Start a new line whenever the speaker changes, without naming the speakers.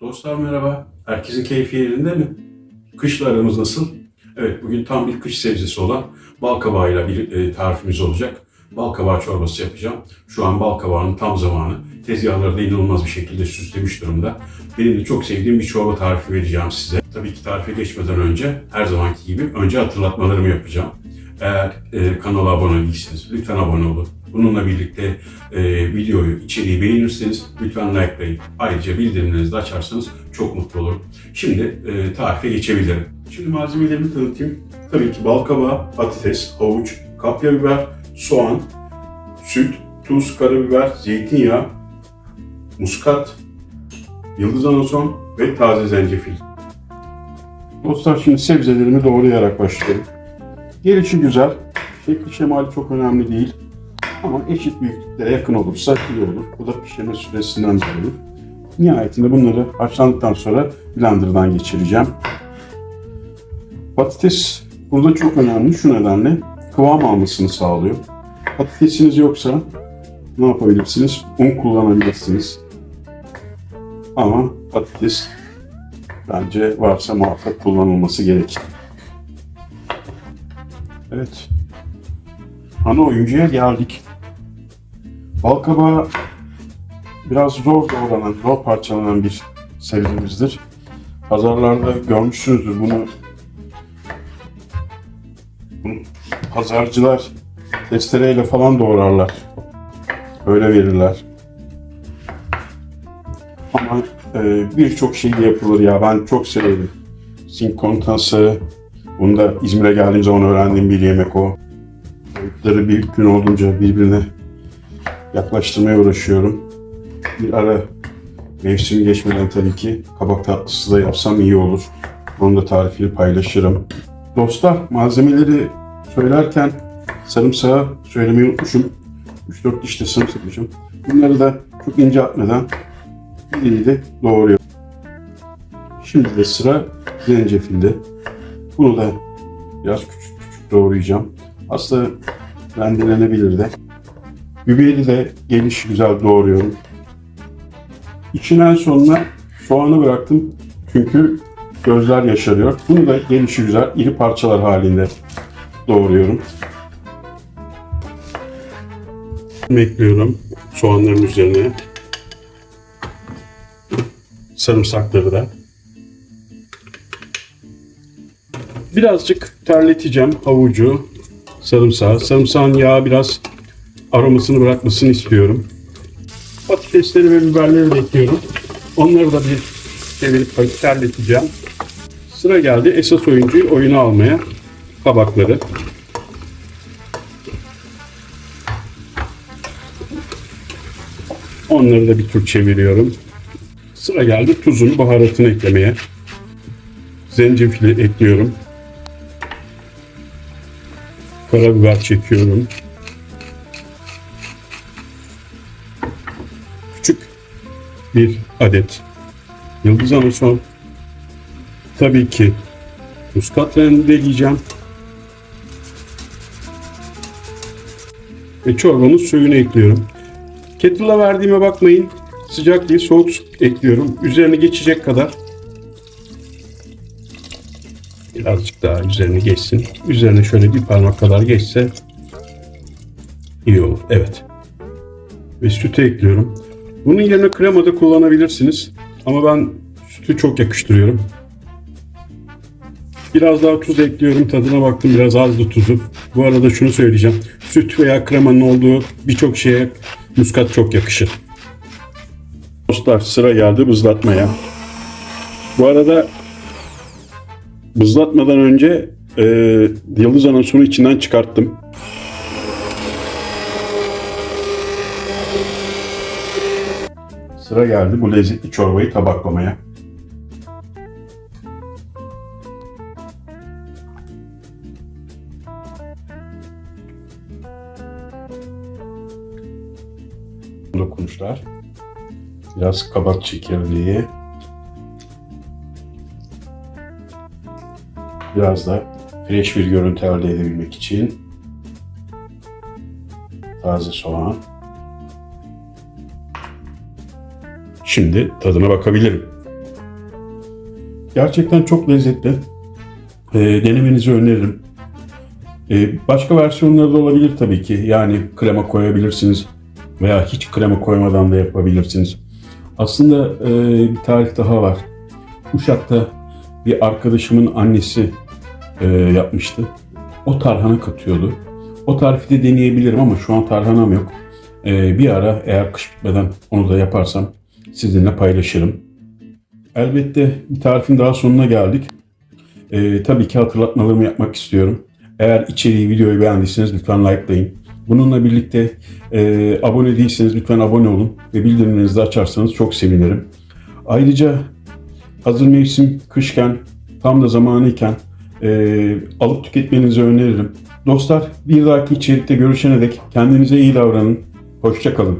Dostlar merhaba. Herkesin keyfi yerinde mi? Kışla aramız nasıl? Evet bugün tam bir kış sebzesi olan bal kabağıyla bir e, tarifimiz olacak. Bal kabağı çorbası yapacağım. Şu an bal kabağının tam zamanı. Tezgahları da inanılmaz bir şekilde süslemiş durumda. Benim de çok sevdiğim bir çorba tarifi vereceğim size. Tabii ki tarife geçmeden önce her zamanki gibi önce hatırlatmalarımı yapacağım. Eğer e, kanala abone değilseniz lütfen abone olun. Bununla birlikte e, videoyu, içeriği beğenirseniz lütfen likelayın. Ayrıca bildirimlerinizi de açarsanız çok mutlu olurum. Şimdi e, tarife geçebilirim. Şimdi malzemelerimi tanıtayım. Tabii ki bal kabağı, patates, havuç, kapya biber, soğan, süt, tuz, karabiber, zeytinyağı, muskat, yıldız anason ve taze zencefil. Dostlar şimdi sebzelerimi doğrayarak başlıyorum. Gelişi güzel. Şekli şemali çok önemli değil. Ama eşit büyüklüklere yakın olursa iyi olur. Bu da pişirme süresinden dolayı. Nihayetinde bunları haşlandıktan sonra blenderdan geçireceğim. Patates burada çok önemli şu nedenle kıvam almasını sağlıyor. Patatesiniz yoksa ne yapabilirsiniz? Un kullanabilirsiniz. Ama patates bence varsa muhakkak kullanılması gerekir. Evet. Ana oyuncuya geldik. Balkabağı biraz zor doğranan, zor parçalanan bir sebzemizdir. Pazarlarda görmüşsünüzdür bunu. bunu pazarcılar testereyle falan doğrarlar. Öyle verirler. Ama e, birçok şey yapılır ya. Ben çok severim. Zinc kontası. Bunu da İzmir'e geldiğim zaman öğrendiğim bir yemek o. Boyutları bir gün olduğunca birbirine yaklaştırmaya uğraşıyorum. Bir ara mevsimi geçmeden tabii ki kabak tatlısı da yapsam iyi olur. Onun da tarifini paylaşırım. Dostlar malzemeleri söylerken sarımsağı söylemeyi unutmuşum. 3-4 diş de sarımsak yapacağım. Bunları da çok ince atmadan bir de doğruyorum. Şimdi de sıra zencefilde. Bunu da biraz küçük küçük doğrayacağım. Aslında rendelenebilir de. Biberi de geniş güzel doğruyorum. İçinden sonuna soğanı bıraktım. Çünkü gözler yaşarıyor. Bunu da gelişi güzel iri parçalar halinde doğruyorum. Ekliyorum soğanların üzerine. Sarımsakları da. Birazcık terleteceğim havucu, sarımsağı. Sarımsağın yağı biraz aromasını bırakmasını istiyorum. Patatesleri ve biberleri de ekliyorum. Onları da bir çevirip terleteceğim. Sıra geldi esas oyuncuyu oyuna almaya. Kabakları. Onları da bir tur çeviriyorum. Sıra geldi tuzunu, baharatını eklemeye. Zencefili ekliyorum. Karabiber çekiyorum. Bir adet yıldız anason. Tabii ki muskat rendeleyeceğim. Ve çorbamın suyunu ekliyorum. Kettle'a verdiğime bakmayın. Sıcak değil, soğuk su ekliyorum. Üzerine geçecek kadar birazcık daha üzerine geçsin. Üzerine şöyle bir parmak kadar geçse iyi olur. Evet. Ve sütü ekliyorum. Bunun yerine krema da kullanabilirsiniz. Ama ben sütü çok yakıştırıyorum. Biraz daha tuz ekliyorum. Tadına baktım biraz azdı tuzu. Bu arada şunu söyleyeceğim. Süt veya kremanın olduğu birçok şeye muskat çok yakışır. Dostlar sıra geldi bızlatmaya. Bu arada bızlatmadan önce e, yıldız anasını içinden çıkarttım. Sıra geldi bu lezzetli çorbayı tabaklamaya. Dokunuşlar. Biraz kabak çekirdeği. Biraz da fresh bir görüntü elde edebilmek için taze soğan. Şimdi tadına bakabilirim. Gerçekten çok lezzetli. Ee, denemenizi öneririm. Ee, başka versiyonları da olabilir tabii ki. Yani krema koyabilirsiniz veya hiç krema koymadan da yapabilirsiniz. Aslında e, bir tarif daha var. Uşak'ta bir arkadaşımın annesi e, yapmıştı. O tarhana katıyordu. O tarifi de deneyebilirim ama şu an tarhanam yok. E, bir ara eğer kış bitmeden onu da yaparsam sizinle paylaşırım. Elbette bir tarifin daha sonuna geldik. E, tabii ki hatırlatmalarımı yapmak istiyorum. Eğer içeriği, videoyu beğendiyseniz lütfen likelayın. Bununla birlikte e, abone değilseniz lütfen abone olun ve bildirimlerinizi de açarsanız çok sevinirim. Ayrıca hazır mevsim kışken tam da zamanıyken e, alıp tüketmenizi öneririm. Dostlar bir dahaki içerikte görüşene dek kendinize iyi davranın. Hoşçakalın.